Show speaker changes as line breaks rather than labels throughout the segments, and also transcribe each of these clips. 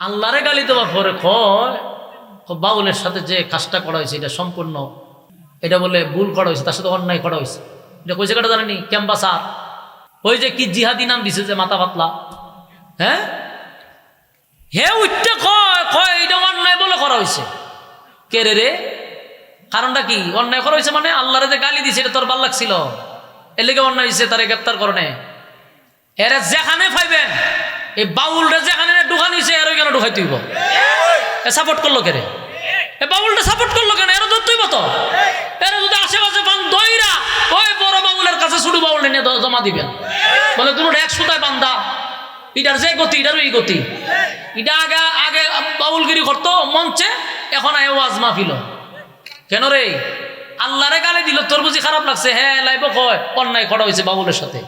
আল্লাহরে গালি দেওয়ার পরে কয় বাউলের সাথে যে কাজটা করা হয়েছে, এটা সম্পূর্ণ, এটা বলে ভুল করা হয়েছে, তার সাথে অন্যায় করা হয়েছে। এটা কইছে কাটা জানেনি? ক্যাম্পাসার ওই যে কি জিহাদি নাম দিছে যে মাথা পাতলা। হ্যাঁ? হে উঠতে কয় কয়, এটা অন্যায় বলে করা হয়েছে। কে রে রে? কারণটা কি? অন্যায় করা হয়েছে মানে আল্লাহরে যে গালি দিছে, এটা তোর ভালো লাগছিল? এর লেগে অন্যায় হয়েছে তারে গ্রেপ্তার করনে এরা যেখানে পাইবেন এই বাউলটা যেখানে ঢুকান হয়েছে এর কেন ঢুকাই তুইব। এ সাপোর্ট করল কে রে? এ বাউলটা সাপোর্ট করল কেন? এরা ধর তুইব তো? এরা যদি আশেপাশে পান দইরা, ওই বড় বাউলের কাছে শুধু বাউল নিয়ে জমা দিবেন বলে তুমি এক সুতায় বান্দা। এটার যে গতি এটারও এই গতি। এটা আগে আগে বাউলগিরি করতো, মঞ্চে, এখন আয় ওয়াজ মাহফিল। কেন রে? আল্লাহরে গালি দিল, তোর বুঝি খারাপ লাগছে? হ্যাঁ লাইব কয়, অন্যায় করা হয়েছে বাবুলের সাথে।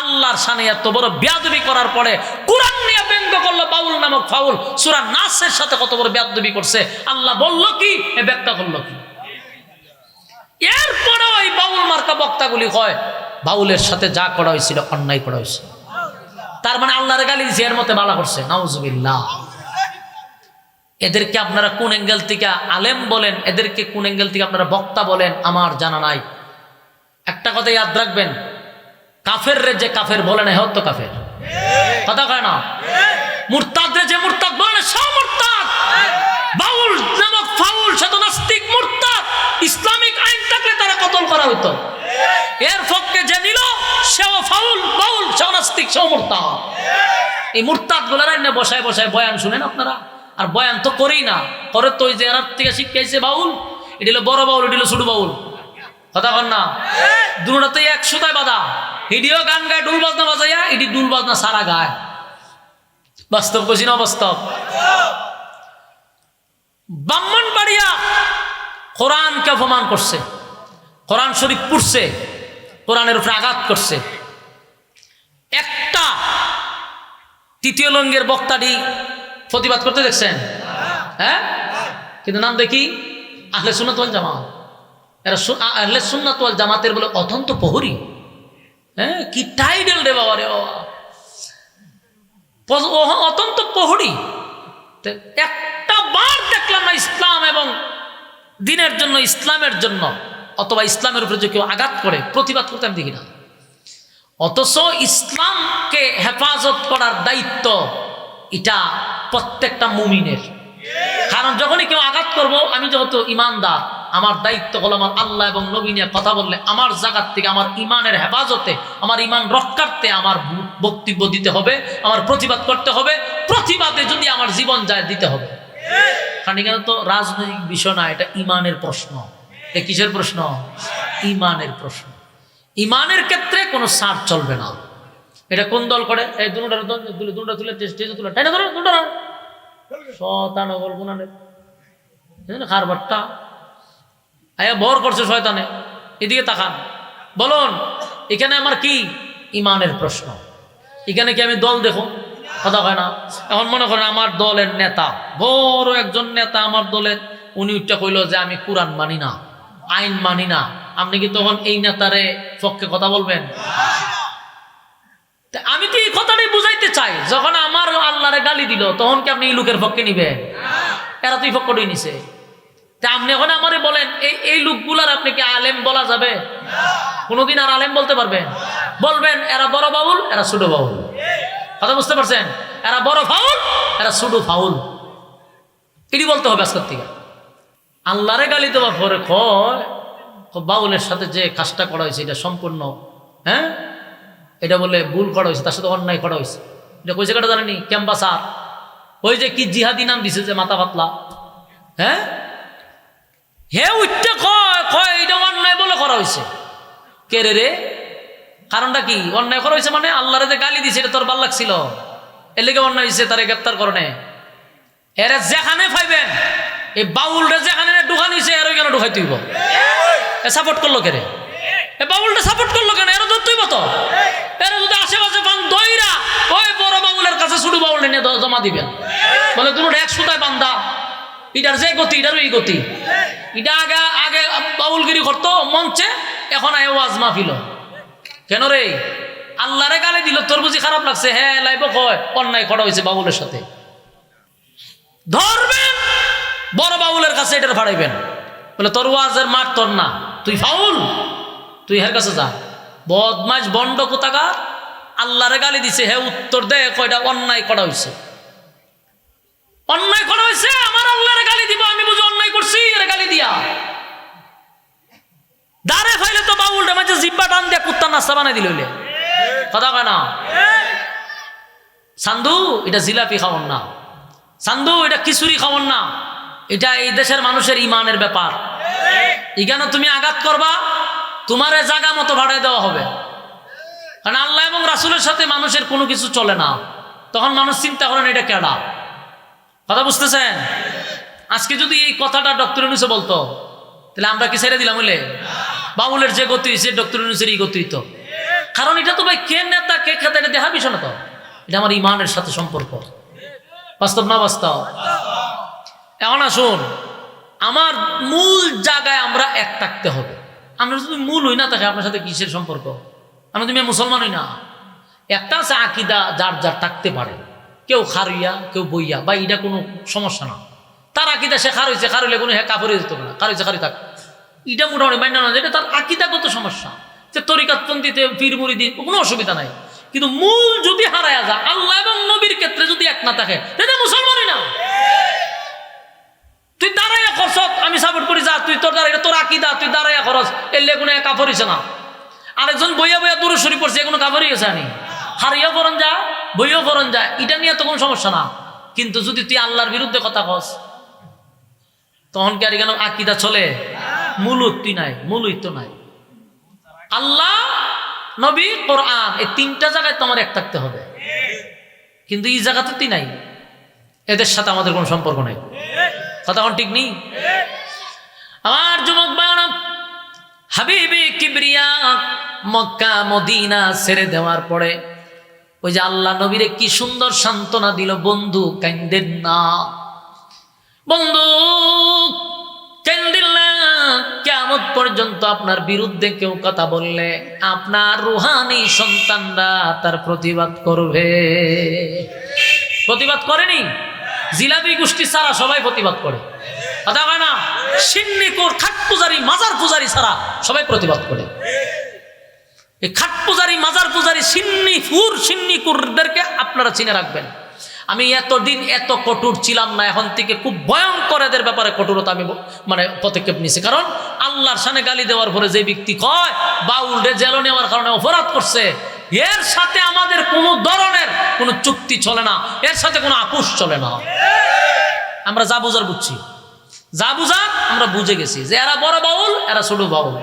আল্লাহর সানে এত বড় বেয়াদবি করার পরে কোরআন নিয়ে ব্যঙ্গ করল বাউল নামক ফাউল। সুরা নাসের সাথে কত বড় বেয়াদবি করছে। আল্লাহ বলল কি, এ ব্যাখ্যা করল কি? এরপরে ওই বাউল মার্কা বক্তাগুলি কয়, বাউলের সাথে যা করা হয়েছিল, অন্যায় করা হয়েছিল। তার মানে আল্লাহর গালি দিছে, এর মতে বালা করছে। নাউজুবিল্লাহ। এদেরকে আপনারা কোন অ্যাঙ্গেল থেকে আলেম বলেন, এদেরকে কোন অ্যাঙ্গেল থেকে আপনারা বক্তা বলেন, আমার জানা নাই। একটা কথা ইয়াদ রাখবেন কাফের রে যে কাফের বলে না হতো কাফের? কথা কয় না? মুরতাদ রে যে মুরতাদ বলে না সব মুরতাদ। বাউল নামক ফাউল সে তো নাস্তিক মুরতাদ। ইসলামিক আইন থাকলে তারা কতল করা হইতো। এর পক্ষে যে নিল, সেও ফাউল, বাউল, সেও নাস্তিক, সেও মুরতাদ। এই মুরতাদগুলার আইনে বসায় বসায় বয়ান শুনেন আপনারা? আর বয়ান তো করেই না। করে তো ওই যে এনার থেকে শিখাইছে বাউল, এটি হলো বড় বাউল, এটি হলো ছোট বাউল। গান ডুল বাজনা বাজাইয়া ডুল বাজনা সারা গায়। বাস্তব ব্রাহ্মণ কোরআনকে অপমান করছে। কোরআন শরীফ পড়ছে, কোরআনের উপরে আঘাত করছে। একটা তৃতীয় লঙ্গের বক্তাটি প্রতিবাদ করতে দেখছেন? হ্যাঁ? কিন্তু নাম দেখি আহলে সুন্নাতওয়াল জামাত। এরা আহলে সুন্নাতওয়াল জামাতের বলে অত্যন্ত প্রহরী। হ্যাঁ কি টাইডেল রে বাবা রে বাবা। অত্যন্ত প্রহরী। একটা বার দেখলাম না ইসলাম এবং দিনের জন্য, ইসলামের জন্য, অথবা ইসলামের উপরে যে কেউ আঘাত করে, প্রতিবাদ করতে আমি দেখি না। অথচ ইসলামকে হেফাজত করার দায়িত্ব এটা প্রত্যেকটা মুমিনের। কারণ যখনই কেউ আঘাত করব, আমি যেহেতু ইমানদার আমার দায়িত্ব হলো আমার আল্লাহ এবং নবী নিয়ে কথা বললে আমার জায়গার থেকে, আমার ইমানের হেফাজতে, আমার ইমান রক্ষার্থে আমার বক্তব্য দিতে হবে, আমার প্রতিবাদ করতে হবে, প্রতিবাদে যদি আমার জীবন যায় দিতে হবে। কারণ তো রাজনৈতিক বিষয় না, এটা ইমানের প্রশ্ন। এ কিসের প্রশ্ন? ইমানের প্রশ্ন। ইমানের ক্ষেত্রে কোনো সার চলবে না। এটা কোন দল করে? এই দুটা দুটা তুলে স্টেজে তুলে টাইনা ধরো? দুটা শতানগর গুণানে খারবারটা আয়া বর করছে শয়তানে। এদিকে তাকান। বলুন, এখানে আমার কি ইমানের প্রশ্ন? এখানে কি আমি দল দেখো? কথা হয় না। এখন মনে করেন আমার দলের নেতা, বড় একজন নেতা আমার দলের উনি উঠটা কইল যে আমি কোরআন মানি না, আইন মানি না। আপনি কি তখন এই নেতারে পক্ষে কথা বলবেন? আমি তো এই কথাটাই বুঝাইতে চাই। যখন আমার আল্লাহরে গালি দিল, তখন কি আপনি এই লোকের পক্ষে নিবেন? এরা তো এই পক্ষটাই নিছে। আপনি এখন আমারে বলেন, এই এই লোকগুলার আপনি কি আলেম বলা যাবে? কোনোদিন আর আলেম বলতে পারবেন? বলবেন, এরা বড় বাউল, এরা ছোট বাউল। কথা বুঝতে পারছেন? এরা বড় ফাউল, এরা ছোট ফাউল। এটি বলতে হবে আজকের থেকে। আল্লাহরে গালি দেওয়ার পরে ও বাউলের সাথে যে কাজটা করা হয়েছে, এটা সম্পূর্ণ হ্যাঁ? এটা বলে ভুল করা হয়েছে, তার সাথে অন্যায় করা হয়েছে। এটা কইছে কাটা জানেনি ক্যাম্পাসার ওই যে কি জিহাদি নাম দিছে যে মাথা পাতলা হ্যাঁ? হে উঠতে কয় কয়, এটা অন্যায় বলে করা হয়েছে। কে রে রে? কারণটা কি? অন্যায় করা হয়েছে মানে আল্লাহরে যে গালি দিছে, এটা তোর ভালো লাগছিল? এর লেগে অন্যায় হয়েছে, তারে গ্রেপ্তার করনে এরা যেখানে পাইবেন এই বাউলটা যেখানে ঢুকান হয়েছে, এর কেন ঢুকাই তুইব এ সাপোর্ট করল কে রে? এ বাউলটা সাপোর্ট করল কেন? এরা ধর তুইব তো? এরা যদি আশেপাশে পান, দইরা, ওই বড় বাউলের কাছে শুধু বাউল নিয়ে জমা দিবেন। বলে তুমি এক সুতায় বান্দা, এটার যে গতি, এটারও এই গতি। এটা আগে আগে বাউলগিরি করতো, মঞ্চে, এখন আয় ওয়াজ মাহফিল কেন রে? আল্লাহরে গালি দিল, তোর বুঝি খারাপ লাগছে? হ্যাঁ লাইব কয়, অন্যায় করা হয়েছে বাবুলের সাথে। ধরবেন বড় বাউলের কাছে এটার ফাড়াইবেন। বলে, তোর ওয়াজের মার তোর না, তুই ফাউল? তুই হের কাছে যা। বদমাস বন্ড কোথাকার? আল্লাহরে গালি দিছে, হে উত্তর দে, কয়টা অন্যায় করা হয়েছে। অন্যায় করা হয়েছে, আমার আল্লাহরে গালি দিব, আমি বুঝি করছি গালি দিয়া। ফাইলে তো মাঝে জিব্বা টান দিয়া নাস্তা বানাই দিল কথা কয় না? সান্ধু এটা জিলাপি না। সান্ধু এটা খিচুড়ি না। এটা এই দেশের মানুষের ইমানের ব্যাপার। এখানে তুমি আঘাত করবা, তোমার এ জায়গা মতো ভাড়ায় দেওয়া হবে। কারণ আল্লাহ এবং রাসুলের সাথে মানুষের কোনো কিছু চলে না। তখন মানুষ চিন্তা করেন, এটা কেডা? কথা বুঝতেছেন? আজকে যদি এই কথাটা ডক্টর ইউনুসে বলতো, তাহলে আমরা কি ছেড়ে দিলাম বলে বাবুলের যে গতি হয়েছে, ডক্টর ইউনুসের এই গতি হইতো। কারণ এটা তো ভাই কে নেতা, কে খেতে, এটা দেখার বিষয় না তো। এটা আমার ইমানের সাথে সম্পর্ক। বাস্তব না বাস্তব? এখন আসুন, আমার মূল জায়গায় আমরা এক থাকতে হবে। আমরা যদি মূল হই না থাকে আপনার সাথে কিসের সম্পর্ক? আমি তুমি মুসলমান হই না। একটা আছে আকিদা, যার যার থাকতে পারে। কেউ খারইয়া কেউ বইয়া, বা এটা কোনো সমস্যা না। তার আকিদা সে খার হয়েছে খার কোনো হ্যাঁ কাপড়ে যেত না, খার খারি থাক। এটা মোটামুটি মান্য না এটা তার আকিদাগত সমস্যা। যে তরিকাতপন্থীতে পীর মুরিদি কোনো অসুবিধা নাই। কিন্তু মূল যদি হারায়া যায়, আল্লাহ এবং নবীর ক্ষেত্রে যদি এক না থাকে, তাহলে মুসলমানই না। তুই দাঁড়াইয়া খরচ আমি সাপোর্ট করি, যা, তুই তোর দাঁড়াই তোর আকিদা, তুই দাঁড়াইয়া খরচ এলে কোনো কাপড়িছে না। আরেকজন বইয়া বইয়া দূরে সরি পড়ছে কোনো কাপড়ই গেছে আনি হারিয়েও ফরন যা বইও ফরন যা এটা নিয়ে তো কোনো সমস্যা না। কিন্তু যদি তুই আল্লাহর বিরুদ্ধে কথা কস তখন কি আর কেন আকিদা চলে? মূল উত্তি নাই মূল তো নাই। আল্লাহ, নবী, কোরআন, এই তিনটা জায়গায় তোমার এক থাকতে হবে। কিন্তু এই জায়গাতে তুই নাই। এদের সাথে আমাদের কোনো সম্পর্ক নাই। কথা কোন ঠিক নেই? আমার যুবক বায়না, হাবিবি কিবরিয়া মক্কা, মদিনা ছেড়ে দেওয়ার পরে, ওই যে আল্লাহ নবীরে কি সুন্দর সান্ত্বনা দিল, বন্ধু কান্দেন না। বন্ধু কেমন পর্যন্ত আপনার বিরুদ্ধে কেউ কথা বললে আপনার রুহানি সন্তানরা তার প্রতিবাদ করবে। প্রতিবাদ করেনি? জিলাপি গোষ্ঠী ছাড়া সবাই প্রতিবাদ করে। কথা না? সিন্নিকুর খাট পূজারি, মাজার পূজারি ছাড়া সবাই প্রতিবাদ করে। এই খাট পূজারি, মাজার পূজারি সিন্নিকুর সিন্নিকুরদেরকে আপনারা চিনে রাখবেন। আমি এতদিন এত কঠোর ছিলাম না, এখন থেকে খুব ভয়ঙ্কর এদের ব্যাপারে কঠোরতা আমি মানে পদক্ষেপ নিছি। কারণ আল্লাহর সামনে গালি দেওয়ার পরে যে ব্যক্তি কয়, বাউল রে জেল নেওয়ার কারণে অপরাধ করছে, এর সাথে আমাদের কোনো ধরনের কোনো চুক্তি চলে না, এর সাথে কোনো আপোষ চলে না। আমরা যা বুঝার বুঝছি। যা বুঝার আমরা বুঝে গেছি যে এরা বড় বাউল, এরা ছোট বাউল।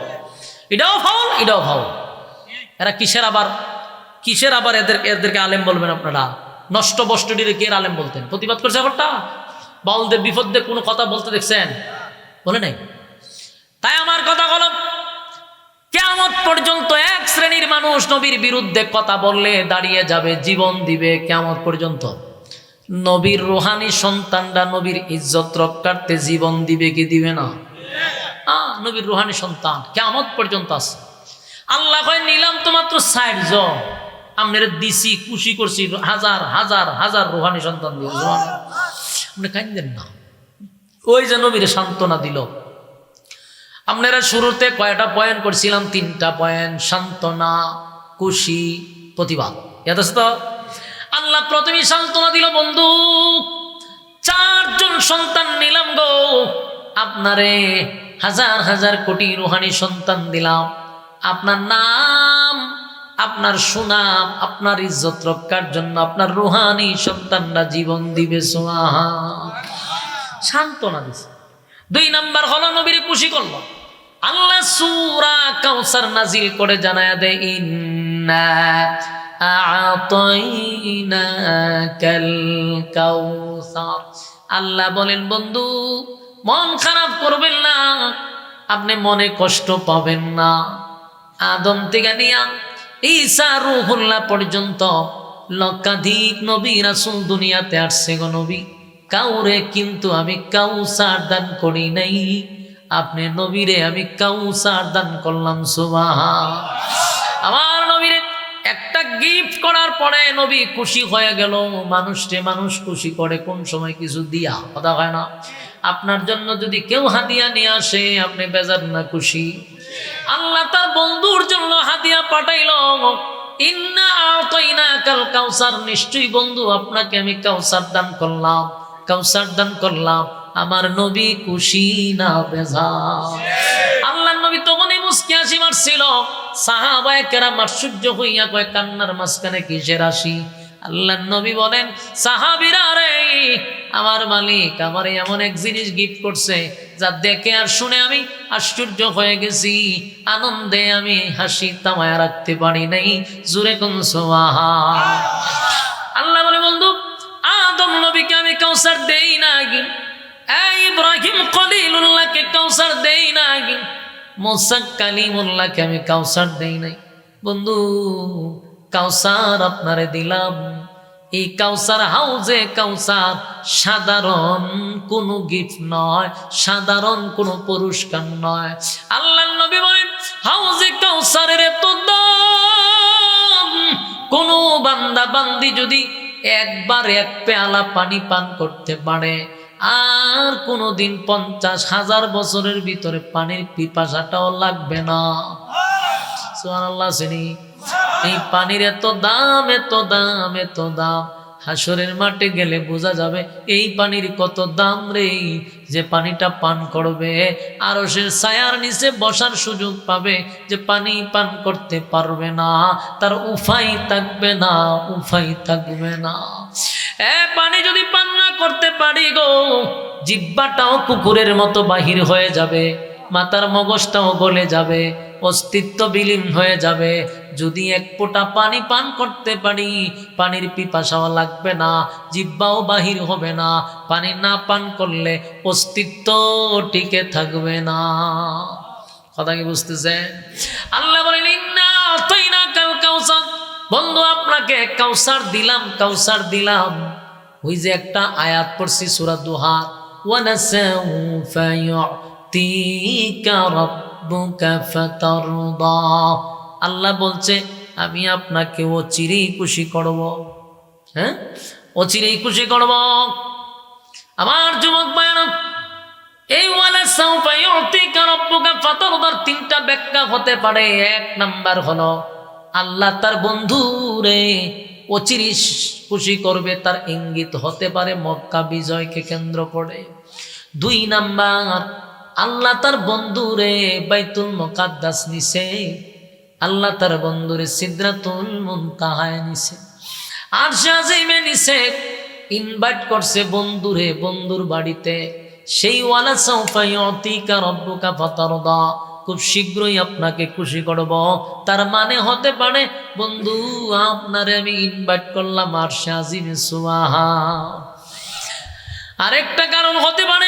এটাও ফাউল এটাও ফাউল। এরা কিসের আবার কিসের আবার এদের, এদেরকে আলেম বলবেন আপনারা? নষ্ট বষ্টটিরে কে আলেম বলতেন? প্রতিবাদ করছে ব্যাপারটা? বাউলদের বিপদে কোনো কথা বলতে দেখছেন? বলে নাই? তাই আমার কথা হলো কেমত পর্যন্ত এক শ্রেণির মানুষ নবীর বিরুদ্ধে কথা বললে দাঁড়িয়ে যাবে, জীবন দিবে কেমত পর্যন্ত। নবীর রোহানি সন্তানরা নবীর ইজ্জত রক্ষার্থে জীবন দিবে কি দিবে না? নবীর রোহানি সন্তান কেমত পর্যন্ত আছে। আল্লাহ নিলাম তো মাত্র ষাট জন। আপনার দিছি খুশি করছি হাজার হাজার হাজার রোহানি সন্তান দিয়ে। আপনি কান্দেন না। ওই যে নবীর সান্ত্বনা দিল। আপনারা শুরুতে কয়টা পয়েন্ট করছিলাম? তিনটা পয়েন্ট সান্ত্বনা খুশি প্রতিবাদ। যথেষ্ট আল্লাহ প্রথমে সান্ত্বনা দিল বন্ধু চারজন সন্তান নিলাম গো। আপনারে হাজার হাজার কোটি রুহানি সন্তান দিলাম। আপনার নাম আপনার সুনাম, আপনার ইজ্জত রক্ষার জন্য আপনার রুহানি সন্তানরা জীবন দিবে সান্ত্বনা দিছে। দুই নাম্বার হলো নবীর খুশি করল। আল্লাহ সুরা কাউসার নাজিল করে জানায় দে ইন্না আতাইনাকাল কাউসার আল্লাহ বলেন, বন্ধু, মন খারাপ করবেন না, আপনি মনে কষ্ট পাবেন না। আদম থেকে নিয়া ঈসা রুহুল্লাহ পর্যন্ত লক্ষাধিক নবী রাসূল দুনিয়াতে আসছে গো নবী। কাউরে কিন্তু আমি কাউসার দান করি নাই। আপনি নবীরে আমি কাউসার দান করলাম সুবাহা আমার নবীরে একটা গিফট করার পরে নবী খুশি হয়ে গেল। মানুষকে মানুষ খুশি করে, কোন সময় কিছু দিয়া কথা হয় না। আপনার জন্য যদি কেউ হাদিয়া নিয়ে আসে, আপনি বেজার না খুশি। আল্লাহ তার বন্ধুর জন্য হাদিয়া পাঠাইল বন্ধু, আপনাকে আমি কাউসার দান করলাম, কাউসার দান করলাম, আমার নবী খুশি না বেজা আল্লাহ নবী তখনই মুসকি হাসি মারছিল। সাহাবায় কেরাম আশ্চর্য হইয়া কয়, কান্নার মাঝখানে কিসের আসি আল্লাহ নবী বলেন, সাহাবিরা রে আমার মালিক আমার এমন এক জিনিস গিফট করছে, যা দেখে আর শুনে আমি আশ্চর্য হয়ে গেছি। আনন্দে আমি হাসি তামায় রাখতে পারি নাই। জুরে কোন সোহা আল্লাহ বলে, বন্ধু, আদম নবীকে আমি কাউসার দেই না এই ইব্রাহিম খলিলুল্লাহকে কাউসার দেই না মোসা কালিমুল্লাহকে আমি কাউসার দেই নাই। বন্ধু, কাউসার আপনারে দিলাম। এই কাউসার হাউজে কাউসার, সাধারণ কোনো গিফট নয়, সাধারণ কোনো পুরস্কার নয়। আল্লাহ নবী বলেন, হাউজে কাউসারের এত দাম। কোনো বান্দা বান্দি যদি একবার এক পেয়ালা পানি পান করতে পারে, আর কোনোদিন পঞ্চাশ হাজার বছরের ভিতরে পানির পিপাসাটাও লাগবে না। সুবহানাল্লাহ শ্রেণি এই পানির এত দাম এত দাম এত দাম। হাসরের মাঠে গেলে বোঝা যাবে, এই পানির কত দাম রে? যে পানিটা পান করবে আরও সে ছায়ার নিচে বসার সুযোগ পাবে, যে পানি পান করতে পারবে না, তার উফাই থাকবে না, উফাই থাকবে না। এ, পানি যদি পান না করতে পারি গো, জিব্বাটাও কুকুরের মতো বাহির হয়ে যাবে, মাথার মগজটাও গলে যাবে অস্তিত্ব বিলীন হয়ে যাবে। যদি এক ফোঁটা পানি পান করতে পারি, পানির পিপাসাও লাগবে না জিব্বাও বাহির হবে না। পানি না পান করলে অস্তিত্ব টিকে থাকবে না। কথা কি বুঝতেছে আল্লাহ বলেন বন্ধু, আপনাকে কাউসার দিলাম কাউসার দিলাম। ওই যে একটা আয়াত পড়ছি, সূরা দুহা ওয়ানাসাউফা ইউতিকা আল্লাহ বলছে, আমি আপনাকে অচিরেই খুশি করব। হ্যাঁ? অচিরেই খুশি করব। আমার যুবক এই ওয়ালা সাউফা ইউতিকা রাব্বুকা ফাতারদার তিনটা ব্যাখ্যা হতে পারে। এক নাম্বার হলো, আল্লাহ তার বন্ধু রে অচিরিস খুশি করবে, তার ইঙ্গিত হতে পারে মক্কা বিজয়কে কেন্দ্র করে। দুই নাম্বার আল্লাহ তার বন্ধু রে বাইতুল মোকাদ্দাস নিছে, আল্লাহ তার বন্ধুরে সিদ্ধাতুল মুনতাহায় নিছে। আর শাহিমে নিছে ইনভাইট করছে বন্ধুরে বন্ধুর বাড়িতে। সেই ওয়ালা সাউফা ইউতিকা রাব্বুকা ফাতারদা, খুব শীঘ্রই আপনাকে খুশি করব। তার মানে হতে পারে, বন্ধু, আপনারে আমি ইনভাইট করলাম আর শাহিমে সুয়াহা আরেকটা কারণ হতে পারে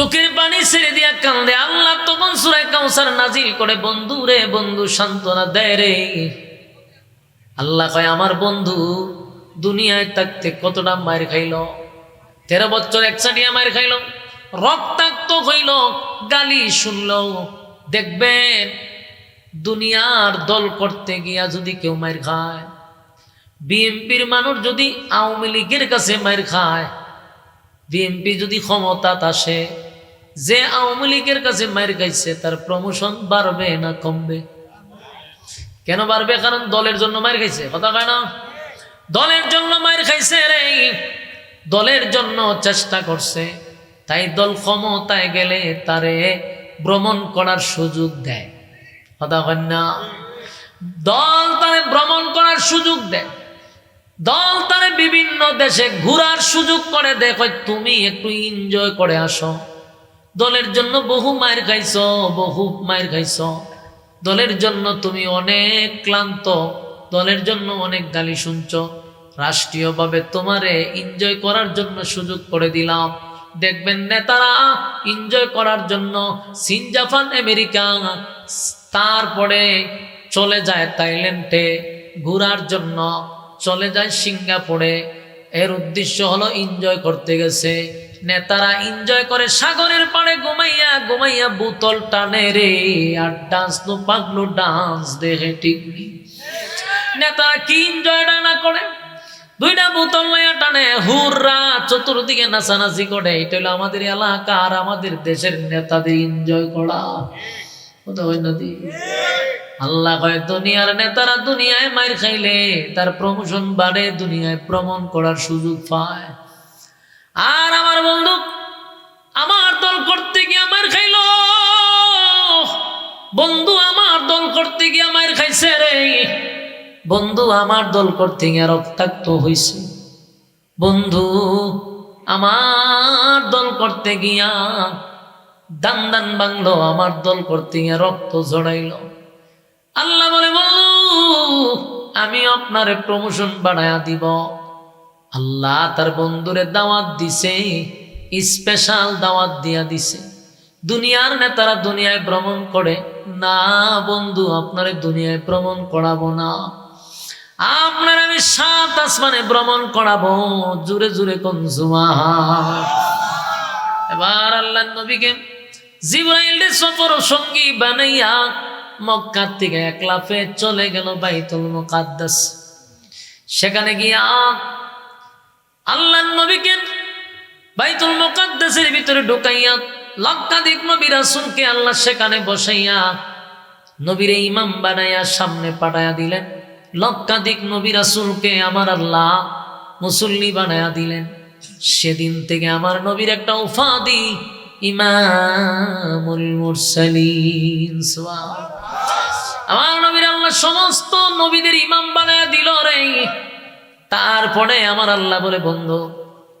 চোখের পানি ছেড়ে দিয়া কান্দে। আল্লাহ তখন সুরায় কাউসার নাজিল করে, বন্ধু রে, বন্ধু, সান্ত্বনা দেয় রে। আল্লাহ কয়, আমার বন্ধু, দুনিয়ায় থাকতে কতটা মায়ের খাইল? তেরো বছর একসাটিয়া মায়ের খাইল। রক্তাক্ত হইল, গালি শুনল। দেখবেন, দুনিয়ার দল করতে গিয়া যদি কেউ মায়ের খায় বিএমপির মানুষ যদি আওয়ামী লীগের কাছে মায়ের খায় বিএমপি যদি ক্ষমতাত আসে যে আওয়ামী লীগের কাছে মায়ের খাইছে তার প্রমোশন বাড়বে না কমবে। কেন বাড়বে? কারণ দলের জন্য মায়ের খাইছে। কথা কয় না? দলের জন্য মায়ের খাইছে রে। দলের জন্য চেষ্টা করছে। তাই দল ক্ষমতায় গেলে তারে ভ্রমণ করার সুযোগ দেয়। কথা কয় না? দল তারে ভ্রমণ করার সুযোগ দেয়। দল তারে বিভিন্ন দেশে ঘোরার সুযোগ করে। দেখো, তুমি একটু এনজয় করে আসো। দলের জন্য বহু মায়ের খাইছ, বহু মায়ের খাইছ। দলের জন্য তুমি অনেক ক্লান্ত, দলের জন্য অনেক গালি শুনছ। রাষ্ট্রীয়ভাবে তোমারে এনজয় করার জন্য সুযোগ করে দিলাম। দেখবেন নেতারা এনজয় করার জন্য চীন জাপান আমেরিকা তারপরে চলে যায় থাইল্যান্ডে ঘোরার জন্য, চলে যায় সিঙ্গাপুরে। এর উদ্দেশ্য হলো এনজয় করতে গেছে। নেতারা এনজয় করে সাগরের পাড়ে ঘুমাইয়া ঘুমাইয়া বোতল টানে রে। আর ডান্স তো পাগলো ডান্স দেখে ঠিক নেই। নেতারা কি এনজয় না করে? দুইটা বোতল লইয়া টানে। হুররা, চতুর্দিকে নাচানাচি করে। এটা হলো আমাদের এলাকা আর আমাদের দেশের নেতাদের এনজয় করা। আল্লাহ কয়, দুনিয়ার নেতারা দুনিয়ায় মার খাইলে, তার প্রমোশন বাড়ে, দুনিয়ায় ভ্রমণ করার সুযোগ পায়। আর আমার বন্ধু, আমার দল করতে গিয়ে মার খাইল। বন্ধু, আমার দল করতে গিয়ে মার খাইছে রে। বন্ধু, আমার দল করতে গিয়ে রক্তাক্ত হইছে। বন্ধু, আমার দল করতে গিয়া দান দান বাংলো, আমার দল করতে গিয়া রক্ত জড়াইল আল্লাহ বলে, বন্ধু, আমি আপনারে প্রমোশন বাড়ায়া দিব। আল্লাহ তার বন্ধুরে দাওয়াত দিছে স্পেশাল দাওয়াত দিয়া দিছে। দুনিয়ার নেতারা দুনিয়ায় ভ্রমণ করে, না বন্ধু, আপনারে দুনিয়ায় ভ্রমণ করাবো না। আপনার আমি সাত আসমানে ভ্রমণ করাবো, জুড়ে জুড়ে কোন এবার আল্লাহ নবীকে জিব্রাইল সফর সঙ্গী বানাইয়া মক্কা থেকে এক লাফে চলে গেল বাইতুল মুকাদ্দাস। সেখানে গিয়া আল্লাহ নবীকে বাইতুল মুকাদ্দাসের ভিতরে ঢুকাইয়া, লক্ষাধিক নবী রাসূলকে আল্লাহ সেখানে বসাইয়া নবীরে ইমাম বানাইয়া সামনে পাঠাইয়া দিলেন। লক্ষাধিক নবী রাসূলকে আমার আল্লাহ মুসল্লি বানাইয়া দিলেন। সেদিন থেকে আমার নবীর একটা উফাদি ইমামুল মুরসালিন আমার নবীর আল্লাহ সমস্ত নবীদের ইমাম বানায় দিল রে। তারপরে আমার আল্লাহ বলে, বন্ধু,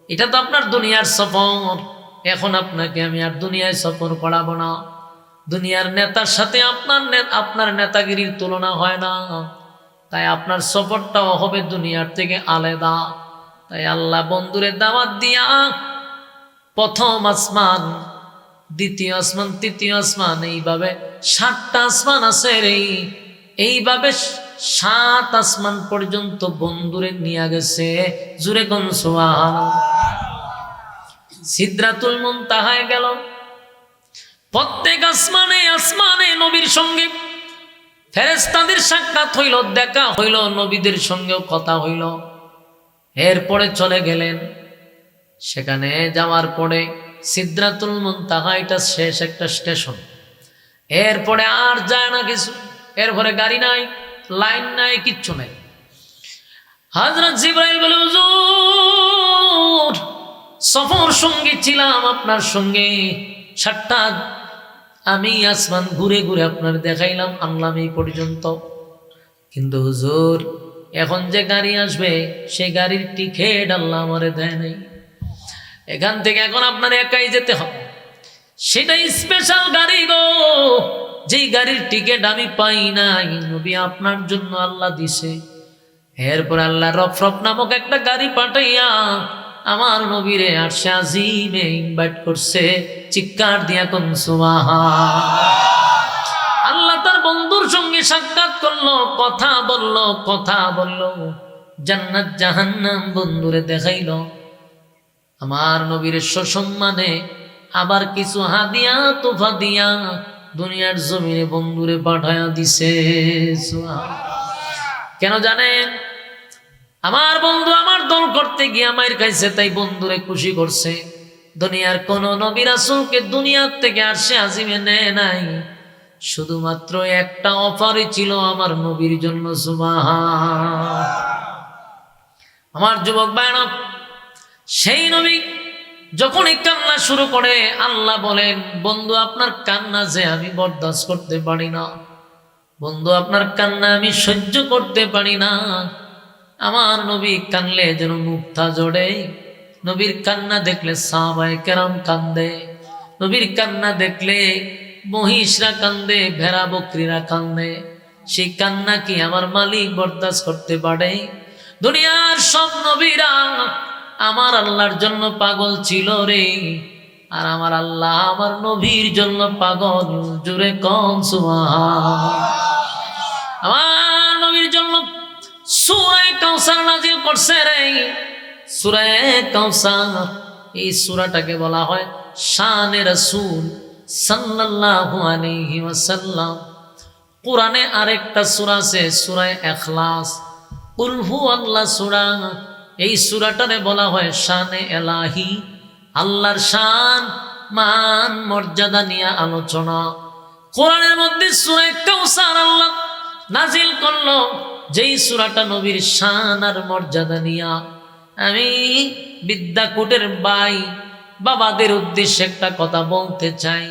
এটা তো আপনার দুনিয়ার সফর। এখন আপনাকে আমি আর দুনিয়ায় সফর করাবো না। দুনিয়ার নেতার সাথে আপনার আপনার নেতাগিরির তুলনা হয় না। তাই আপনার সফরটাও হবে দুনিয়ার থেকে আলাদা। তাই আল্লাহ বন্ধুরে দাওয়াত দিয়া, প্রথম আসমান, দ্বিতীয় আসমান, তৃতীয় আসমান, এইভাবে সাতটা আসমান আছে রে। এইভাবে সাত আসমান পর্যন্ত বন্ধুরে নিয়ে গেছে। জুরে কোন সিদ্রাতুল মন তাহায় গেল। প্রত্যেক আসমানে আসমানে নবীর সঙ্গে ফেরেস্তাদের সাক্ষাৎ হইল, দেখা হইল, নবীদের সঙ্গেও কথা হইল। এরপরে চলে গেলেন। সেখানে যাওয়ার পরে সিদ্ধাতুল মুনতাহা এটা শেষ একটা স্টেশন। এরপরে আর যায় না কিছু। এরপরে গাড়ি নাই, লাইন নাই, কিচ্ছু নাই। হাজরত জিব্রাইল বলে সফর সঙ্গে ছিলাম আপনার সঙ্গে। সাতটা, আমি আসমান ঘুরে ঘুরে আপনার দেখাইলাম আনলাম এই পর্যন্ত। কিন্তু হুজুর, এখন যে গাড়ি আসবে, সে গাড়ির টিকেট আল্লাহ আমারে দেয় নাই। এখান থেকে এখন আপনার একাই যেতে হবে। সেটাই স্পেশাল গাড়ি গো। যেই গাড়ির টিকিট আমি পাই নাই, নবী আপনার জন্য আল্লাহ দিছে। এরপর আল্লাহ রফরফ নামক একটা গাড়ি পাঠাইয়া আমার নবীরে আর সে আজিমে ইনভাইট করছে, চিৎকার দিয়া কোন আল্লাহ তার বন্ধুর সঙ্গে সাক্ষাৎ করল, কথা বলল কথা বলল। জান্নাত জাহান্নাম বন্ধুরে দেখাইল। আমার নবীর সসম্মানে আবার কিছু হাদিয়া তোফা দিয়া দুনিয়ার জমিনে বন্ধুরে পাঠায়া দিছে। কেন জানেন? আমার বন্ধু আমার দল করতে গিয়ে আমার খাইছে, তাই বন্ধুরে খুশি করছে। দুনিয়ার কোন নবী রাসূলকে দুনিয়ার থেকে আর সে আজিমে নেয় নাই। শুধুমাত্র একটা অফারই ছিল আমার নবীর জন্য আমার যুবক বায়না সেই নবী যখন এই কান্না শুরু করে, আল্লাহ বলেন, বন্ধু, আপনার কান্না যে আমি বরদাস্ত করতে পারি না। বন্ধু, আপনার কান্না আমি সহ্য করতে পারি না। আমার নবী কানলে যেন মুক্তা জড়ে। নবীর কান্না দেখলে সাহাবায়ে কেরাম কান্দে। নবীর কান্না দেখলে মহিষরা কান্দে, ভেড়া বকরিরা কান্দে। সেই কান্না কি আমার মালিক বরদাস্ত করতে পারে? দুনিয়ার সব নবীরা আমার আল্লাহর জন্য পাগল ছিল রে। আর আমার আল্লাহ আমার নবীর জন্য পাগল জুড়ে কম আমার নবীর জন্য সুরায় কাউসার নাজিল করছে রে। সুরায় কাউসার এই সুরাটাকে বলা হয় শানে রাসূল সাল্লাল্লাহু আলাইহি ওয়াসাল্লাম। কোরআনে আরেকটা সূরা আছে সূরায়ে ইখলাস। কুল আল্লাহ সূরা। এই সূরাটারে বলা হয় শানে এলাহি, আল্লাহর শান, মান, মর্যাদা নিয়ে আলোচনা। কোরআনের মধ্যে আল্লাহ নাজিল করল, যেই সুরাটা নবীর শান আর মর্যাদা নিয়া। আমি বিদ্যাকুটের বাই বাবাদের উদ্দেশ্যে একটা কথা বলতে চাই।